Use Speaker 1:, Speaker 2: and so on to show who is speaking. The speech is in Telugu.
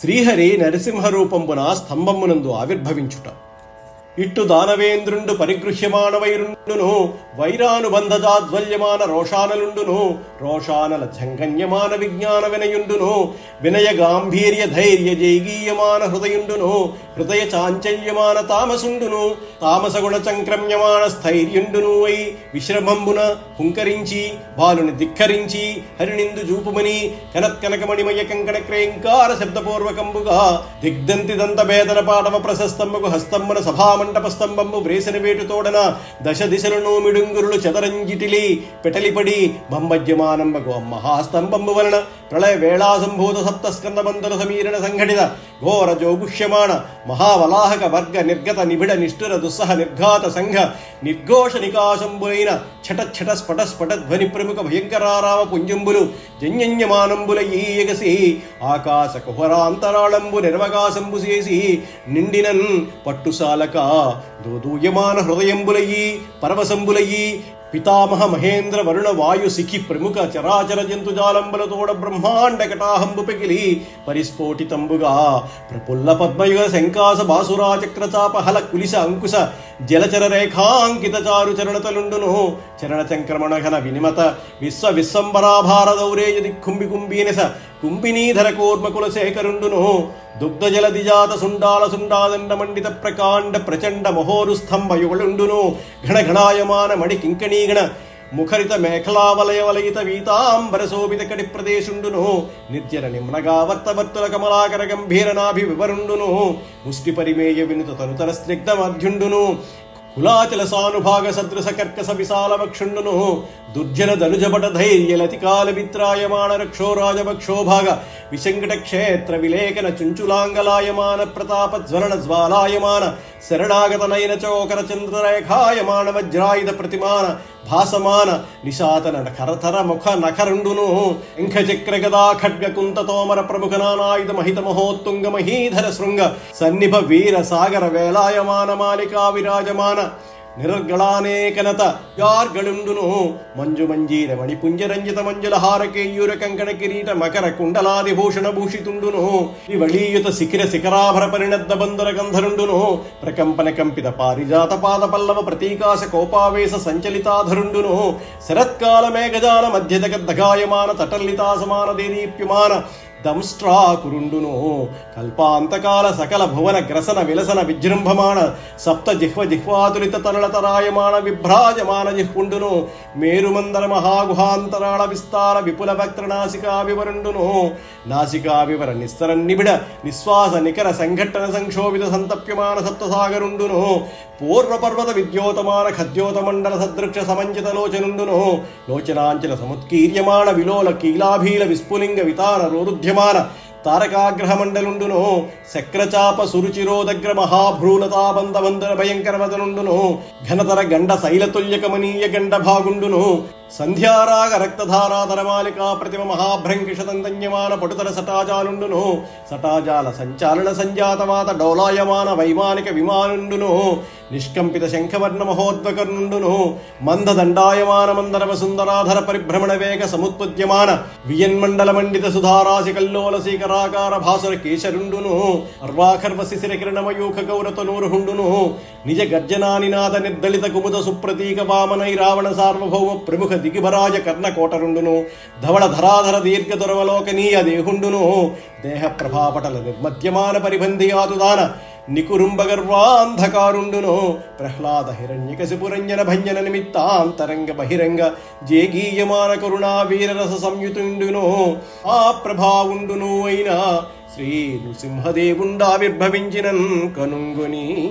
Speaker 1: శ్రీహరి నరసింహరూపంబున స్తంభమునందు ఆవిర్భవించుట. ఇట్టు దానవేంద్రుండు పరిగృహ్యమానవైరుండును వైరానుబంధజాజ్వల్యమాన రోషానలుండును. రోషానల జంగన్యమాన విజ్ఞాన వినయుండును. వినయ గాంభీర్య ధైర్య జైగీయమాన హృదయుండును. హృదయ చాంచల్యమాన తామసుండును. తామసగుణ చంక్రమ్యమాన స్థైర్యుండును అయి విశ్రమంబున హుంకరించి బాలుని ధిక్కరించి హరినిందు జూపుమని కనత్కనకమణిమయ కంకణ క్రేంకార శబ్దపూర్వకంబుగా దిగ్దంతి దంత భేదన పాటవ ప్రశస్తంబకు హస్తంబున సభామంటప స్తంభంబు వ్రేసిన వేటుతోడన దశ దిశలను మిడుంగురులు చదరంజిటిలి పెటలిపడి బంబజ్యమానంబకు మహాస్తంభంబు వలన ప్రళయ వేళాసంభూత సప్తస్కంద మందర సమీరణ సంఘటిత ఘోర జోగుష్యమాణ మహావలాహక వర్గ నిర్గత నిబిడ నిష్ఠుర దుస్సహ నిర్ఘాత సంఘ నిర్ఘోష నికాశంబులైన ఛట ఛట స్ఫట స్ఫట ధ్వని ప్రముఖ భయంకరారామ పుంజంబులు జన్యన్యమానంబుల ఈయగసి ఆకాశ కుహరాంతరాళంబు నిర్వకాశంబు చేసి నిండినన్ పట్టుసాలక దూదూయమాన హృదయంబులయ్యి పరవశంబులయ్యి పితామహ మహేంద్ర వరుణ వాయు సిఖి ప్రముఖ చరాచర జంతుజాలంబులతోడ బ్రహ్మాండ కటాహంబు పెగిలి పరిస్ఫోటితంబుగా ప్రపుల్ల పద్మయుగ శంకాస బాసురా చక్రచాప కులిస అంకుశ జలచర రేఖాంకిత చారు చరణతలుండును చరణ చంక్రమణ ఘన వినిమత విశ్వ విశ్వంబరాభార దౌరేయ దిక్కుంబి కుంభీనస కుంభినీధర కూర్మకుల శేఖరుండును దుగ్ధజల దిజాత సుండాల సుండాదండ మండిత ప్రకాండ ప్రచండ మహోరు స్తంభ ఘణఘణాయమాన మణి కింకణీగణ ముఖరిత మేఖలావలయ వలయిత వీతాంబర శోభిత కటి ప్రదేశుండును నిర్జన నిమ్నగా వర్తవర్తుల కమలాకర గంభీర నాభి వివరుండును ముష్టి పరిమేయ వినుత తనుతర స్నిగ్ధ మధ్యుండును కులాచల సానుభాగ సదృశ కర్కస విశాల వక్షుండును దుర్జన ధనుజపట ధైర్య లతికాల విత్రాయమాణ రక్షో రాజభక్షోభాగ విశంకట క్షేత్ర విలేఖన చుంచులాంగలాయమాన ప్రతాప జ్వలన జ్వాలాయమాన శరణాగతనయన చోకర చంద్రరేఖాయమాన వజ్రాయుధ ప్రతిమాన భాసమాన నిశాతన కరతర ముఖ నఖరుండును ఇంఖ చక్ర గదా ఖడ్గ కుంత తోమర ప్రముఖ నానాయుధ మహిత మహోత్తుంగ మహీధర శృంగ సన్నిభ వీర సాగర వేలాయమాన మాలికా విరాజమాన నిరర్గళానేకనత యార్గళుండును మంజు మంజీర మణిపుంజరంజిత మంజుల హారకేయూర కంకణ కిరీట మకర కుండలాది భూషణ భూషితుండును. వివళీయుత శిఖిర శిఖరాభర పరిణద్ద బంధుర గంధరుండును. ప్రకంపన కంపిత పారిజాత పాద పల్లవ ప్రతీకాశ కోపావేశ సంచలితాధరుండును. శరత్కాల మేఘజాల మధ్యదగ దగాయమాన తటల్లితా సమాన దేదీప్యమాన దంష్ట్రాకురుండును కల్పాంతకాల సకల భువన గ్రసన విలసన విజృంభమాణ సప్త జిహ్వ జిహ్వాతులిత తరుల తరాయమాణ విభ్రాజమాన జిహ్వుండును. మేరుమందర మహాగుహాంతరాళ విస్తార విపుల భక్త నాసికా వివరుండును నాసికా వివర నిస్తర నిబిడ నిశ్వాస నికర సంఘట్టన సంక్షోభిత సంతప్యమాన సప్తసాగరుండును. పూర్వపర్వత విద్యోతమాన ఖద్యోతమండల సదృక్ష సమంజిత లోచనుండును. లోచనాంచల సముత్కీర్యమాణ విలోల కీలాభీల విస్ఫులింగ వితాన రోరుధ్యమాన తారకాగ్రహ తారకాగ్రహమండలుండును శక్రచాప సురుచిరోదగ్ర మహాభ్రూలతాబంధ బంధన భయంకర ఘనతర గండ శైలతుల్యకమనీయ గండ భాగుండును సంధ్యారాగ రక్తధారాధరమాలికా ప్రతిమ మహాభ్రంకిషతంతన్యమాన పటుతర సటాజాలుండును సటాజాల సంచాలన సంజాతవాత డౌలాయమాన వైమానిక విమానుండును నిష్కంపిత శంఖవర్ణ మహోద్వకర్ణుండును మంద మందరవ సుందరాధర పరిభ్రమణ వేగ సముత్పద్యమాన వియన్మండల మండిత సుధారాశి కల్లోల శీకరాకార భాసుర కేశరుండును అర్వాఖర్వ శిశిర కిరణమయూఖ గౌరత నూరుహుండును నిజ గర్జనానినాద నిర్దళిత కుముద సుప్రతీక వామనై రావణ సార్వభౌమ ప్రముఖ దిగిభరాజ కర్ణకోటరుండును ధవళ ధరాధర దీర్ఘ దురవలోకనీయ దేహుండును దేహ ప్రభాపటల నిర్మధ్యమాన పరిబంధియాతుదాన నికురుంబగర్వాంధకారుండును ప్రహ్లాద హిరణ్యకశిపురంజన భంజన నిమిత్తాంతరంగ బహిరంగ జేగీయమాన కరుణా వీరరస సంయుతుండునో. ఆ ప్రభావుండును అయిన శ్రీ నృసింహదేవుండావిర్భవించినన్ కనుంగుని.